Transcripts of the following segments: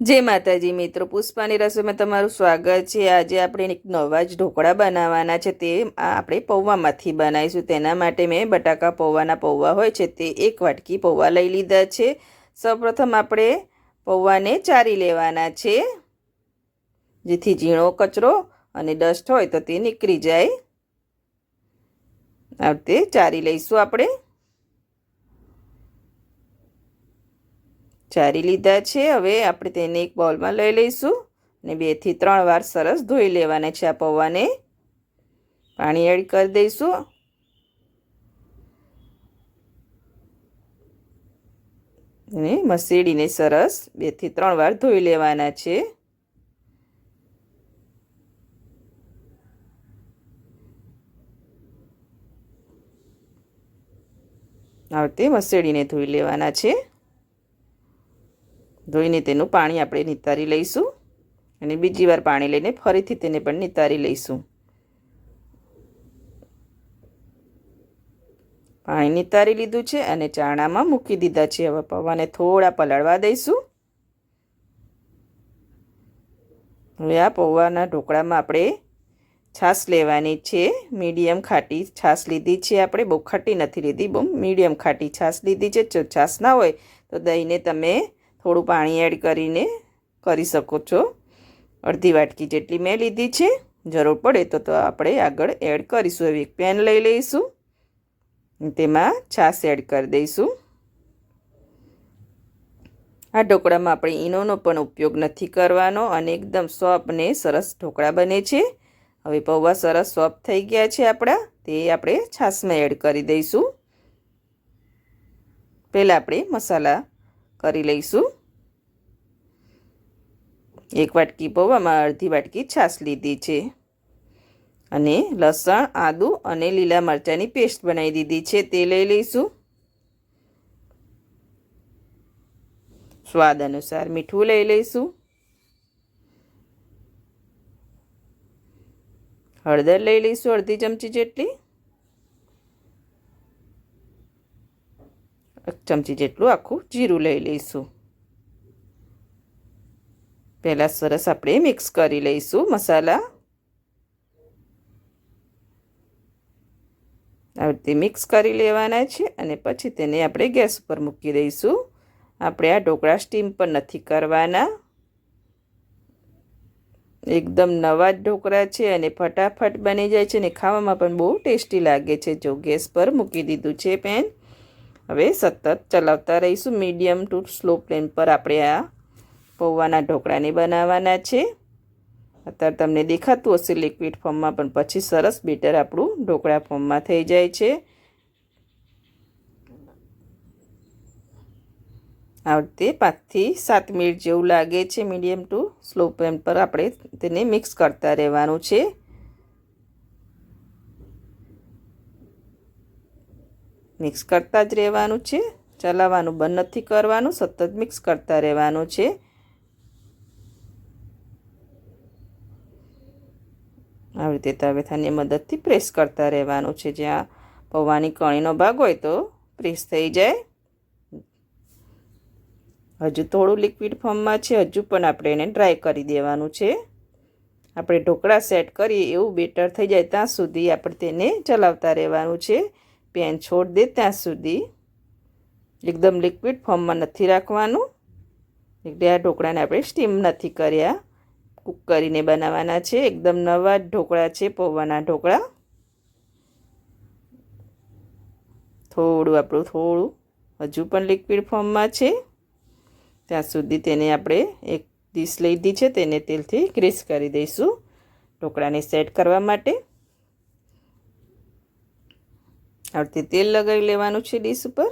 જય માતાજી, મિત્રો. પુષ્પાની રસોઈમાં તમારું સ્વાગત છે. આજે આપણે એક નવા જ ઢોકળા બનાવવાના છે. તે આપણે પૌવામાંથી બનાવીશું. તેના માટે મેં બટાકા પૌવાના પૌવા હોય છે તે એક વાટકી પૌવા લઈ લીધા છે. સૌપ્રથમ આપણે પૌવાને ચારી લેવાના છે. જેથી ઝીણો કચરો અને ડસ્ટ હોય તો તે નીકળી જાય. આ રીતે ચારી લઈશું આપણે. ચારી લીધા છે. હવે આપણે તેને એક બોલમાં લઈ લઈશું અને બેથી ત્રણ વાર સરસ ધોઈ લેવાના છે આ પૌવાને. પાણી એડ કરી દઈશું. અને મસેડીને સરસ બેથી ત્રણ વાર ધોઈ લેવાના છે. આ રીતે મસેડીને ધોઈ લેવાના છે. ધોઈને તેનું પાણી આપણે નિતારી લઈશું અને બીજી વાર પાણી લઈને ફરીથી તેને પણ નિતારી લઈશું. પાણી નિતારી લીધું છે અને ચાણામાં મૂકી દીધા છે. હવે પૌવાને થોડા પલાળવા દઈશું. હવે આ પૌવાના ઢોકળામાં આપણે છાશ લેવાની છે. મીડિયમ ખાટી છાશ લીધી છે. આપણે બહુ ખાટી નથી લીધી બહુ મીડિયમ ખાટી છાશ લીધી છે. જો છાશ ના હોય તો દહીંને તમે થોડું પાણી એડ કરીને કરી શકો છો. અડધી વાટકી જેટલી મેં લીધી છે. જરૂર પડે તો તો આપણે આગળ એડ કરીશું. એવી એક પેન લઈ લઈશું. તેમાં છાશ એડ કરી દઈશું. આ ઢોકળામાં આપણે ઈનોનો પણ ઉપયોગ નથી કરવાનો અને એકદમ સોફ્ટ ને સરસ ઢોકળા બને છે. હવે પૌવા સરસ સોફ્ટ થઈ ગયા છે આપણા. તે આપણે છાશમાં એડ કરી દઈશું. પહેલાં આપણે મસાલા કરી લઈશું. એક વાટકી પૌવામાં અડધી વાટકી છાશ લીધી છે. અને લસણ, આદું અને લીલા મરચાંની પેસ્ટ બનાવી દીધી છે. તે લઈ લઈશું. સ્વાદ અનુસાર મીઠું લઈ લઈશું. હળદર લઈ લઈશું અડધી ચમચી જેટલી. એક ચમચી જેટલું આખું જીરું લઈ લઈશું. પહેલાં સરસ આપણે મિક્સ કરી લઈશું મસાલા. આવી રીતે મિક્સ કરી લેવાના છે અને પછી તેને આપણે ગેસ ઉપર મૂકી દઈશું. આપણે આ ઢોકળા સ્ટીમ પણ નથી કરવાના. એકદમ નવા જ ઢોકળા છે અને ફટાફટ બની જાય છે અને ખાવામાં પણ બહુ ટેસ્ટી લાગે છે. જો ગેસ પર મૂકી દીધું છે પેન હવે સતત ચલાવતા રહીશું. મીડિયમ ટુ સ્લો ફ્લેમ પર આપણે આ પૌવાના ઢોકળાને બનાવવાના છે. અત્યારે તમને દેખાતું હશે લિક્વિડ ફોર્મમાં પણ પછી સરસ બેટર આપણું ઢોકળા ફોર્મમાં થઈ જાય છે. આ રીતે પાંચથી સાત મિનિટ જેવું લાગે છે. મીડિયમ ટુ સ્લો ફ્લેમ પર આપણે તેને મિક્સ કરતા રહેવાનું છે. મિક્સ કરતા જ રહેવાનું છે. ચલાવવાનું બંધ નથી કરવાનું, સતત મિક્સ કરતા રહેવાનું છે. આવી રીતે તવેથાની મદદથી પ્રેસ કરતા રહેવાનું છે. જ્યાં પૌવાની કણીનો ભાગ હોય તો પ્રેસ થઈ જાય. હજુ થોડું લિક્વિડ ફોર્મમાં છે, હજુ પણ આપણે એને ડ્રાય કરી દેવાનું છે. આપણે ઢોકળા સેટ કરીએ એવું બેટર થઈ જાય ત્યાં સુધી આપણે તેને ચલાવતા રહેવાનું છે. પેન છોડ દે ત્યાં સુધી. એકદમ લિક્વિડ ફોર્મમાં નથી રાખવાનું. એટલે આ ઢોકળાને આપણે સ્ટીમ નથી કર્યા. કૂક કરીને બનાવવાના છે. એકદમ નવા ઢોકળા છે, પૌવાના ઢોકળા. થોડું આપણું થોડું હજુ પણ લિક્વિડ ફોર્મમાં છે. ત્યાં સુધી તેને આપણે એક ડીશ લીધી છે. તેને તેલથી ગ્રીસ કરી દઈશું. ઢોકળાને સેટ કરવા માટે. આ રીતે તેલ લગાવી લેવાનું છે ડીશ ઉપર.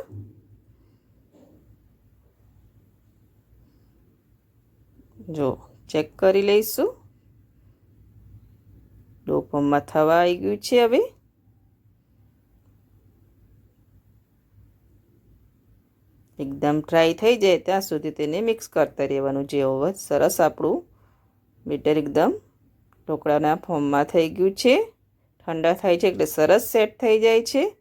જો ચેક કરી લઈશું. ડોપમમાં થવા આવી ગયું છે હવે. એકદમ ડ્રાય થઈ જાય ત્યાં સુધી તેને મિક્સ કરતા રહેવાનું જે હવે સરસ આપણું બેટર એકદમ ઢોકળાના ફોર્મમાં થઈ ગયું છે. ઠંડા થાય છે એટલે સરસ સેટ થઈ જાય છે.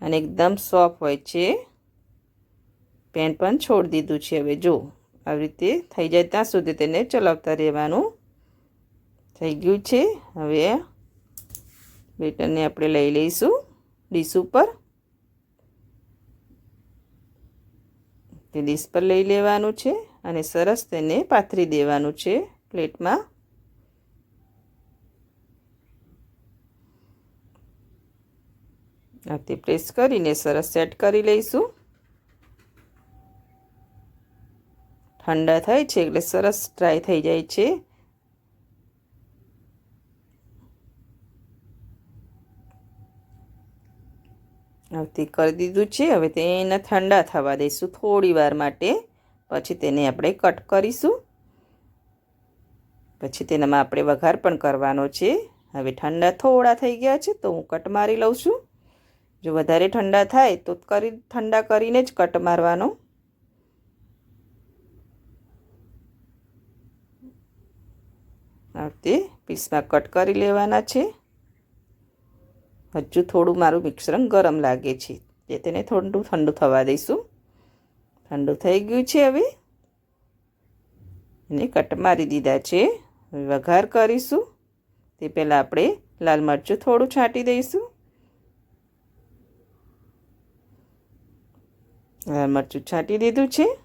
અને એકદમ સોફ્ટ હોય છે. પેન પણ છોડી દીધું છે હવે. જો, આવી રીતે થઈ જાય ત્યાં સુધી તેને ચલાવતા રહેવાનું. થઈ ગયું છે. હવે બેટરને આપણે લઈ લઈશું ડીશ ઉપર. તે ડીશ પર લઈ લેવાનું છે અને સરસ તેને પાથરી દેવાનું છે પ્લેટમાં. તે પ્રેસ કરીને સરસ સેટ કરી લઈશું. ઠંડા થાય છે એટલે સરસ ડ્રાય થઈ જાય છે. આવતી કરી દીધું છે. હવે તેને ઠંડા થવા દઈશું થોડી વાર માટે. પછી તેને આપણે કટ કરીશું. પછી તેનામાં આપણે વઘાર પણ કરવાનો છે. હવે ઠંડા થોડા થઈ ગયા છે તો હું કટ મારી લઉં છું. જો વધારે ઠંડા થાય તો કરી, ઠંડા કરીને જ કટ મારવાનો. તે પીસમાં કટ કરી લેવાના છે. હજુ થોડું મારું મિશ્રણ ગરમ લાગે છે. તે તેને થોડું ઠંડુ થવા દઈશું. ઠંડુ થઈ ગયું છે હવે. એને કટ મારી દીધા છે. વઘાર કરીશું. તે પહેલાં આપણે લાલ મરચું થોડું છાંટી દઈશું. લાલ મરચું છાંટી દીધું છે.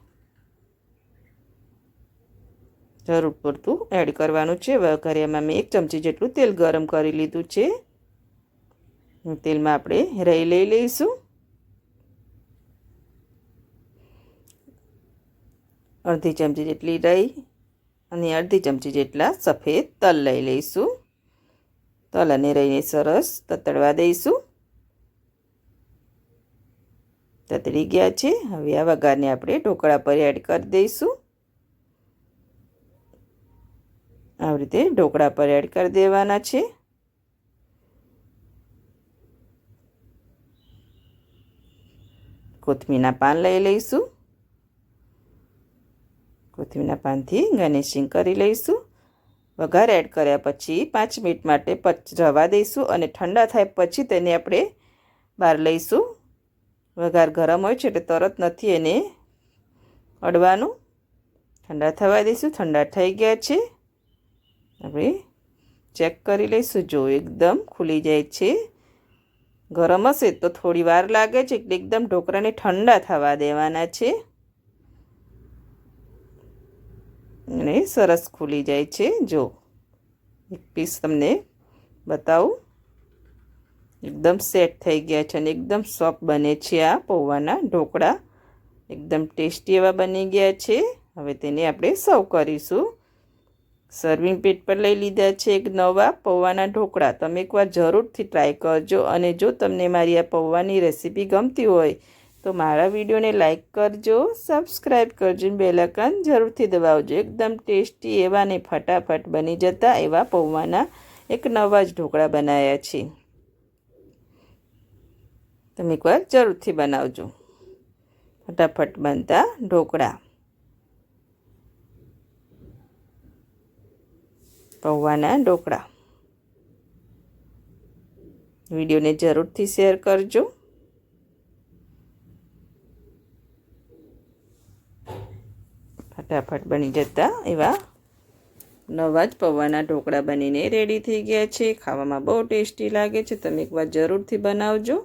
જરૂર પૂરતું એડ કરવાનું છે. વઘારિયામાં મેં એક ચમચી જેટલું તેલ ગરમ કરી લીધું છે. તેલમાં આપણે રહી લઈ લઈશું. અડધી ચમચી જેટલી રહી અને અડધી ચમચી જેટલા સફેદ તલ લઈ લઈશું. તલ અને રહીને સરસ તતડવા દઈશું. તતડી ગયા છે. હવે આ વઘારને આપણે ઢોકળા પર એડ કરી દઈશું. આવી રીતે ઢોકળા પર એડ કરી દેવાના છે. કોથમીરના પાન લઈ લઈશું. કોથમીરના પાનથી ગાર્નિશિંગ કરી લઈશું. વઘાર એડ કર્યા પછી પાંચ મિનિટ માટે પચ રવા દઈશું અને ઠંડા થાય પછી તેને આપણે બહાર લઈશું. વઘાર ગરમ હોય છે એટલે તરત નથી એને અડવાનું. ઠંડા થવા દઈશું. ઠંડા થઈ ગયા છે. આપણે ચેક કરી લઈશું. જો એકદમ ખુલી જાય છે. ગરમ હશે તો થોડી વાર લાગે છે એટલે એકદમ ઢોકળાને ઠંડા થવા દેવાના છે. અને સરસ ખુલી જાય છે. જો એક પીસ તમને બતાવું. એકદમ સેટ થઈ ગયા છે અને એકદમ સોફ્ટ બને છે આ પૌવાના ઢોકળા. એકદમ ટેસ્ટી એવા બની ગયા છે. હવે તેને આપણે સર્વ કરીશું. સર્વિંગ પેટ પર લઈ લીધા છે એક નવા પૌવાના ઢોકળા. તમે એકવાર જરૂરથી ટ્રાય કરજો અને જો તમને મારી આ પૌવાની રેસીપી ગમતી હોય, તો મારા વિડીયોને લાઇક કરજો સબસ્ક્રાઈબ કરજો બેલાકન જરૂરથી દબાવજો. એકદમ ટેસ્ટી એવા ને ફટાફટ બની જતા એવા પૌવાના એક નવા જ ઢોકળા બનાવ્યા છે. તમે એકવાર જરૂરથી બનાવજો. ફટાફટ બનતા ઢોકળા. પૌવાના ઢોકળા. વિડીયોને જરૂરથી શેર કરજો. ફટાફટ બની જતા એવા નવા જ પૌવાના ઢોકળા બનીને રેડી થઈ ગયા છે. ખાવામાં બહુ ટેસ્ટી લાગે છે. તમે એકવાર જરૂરથી બનાવજો.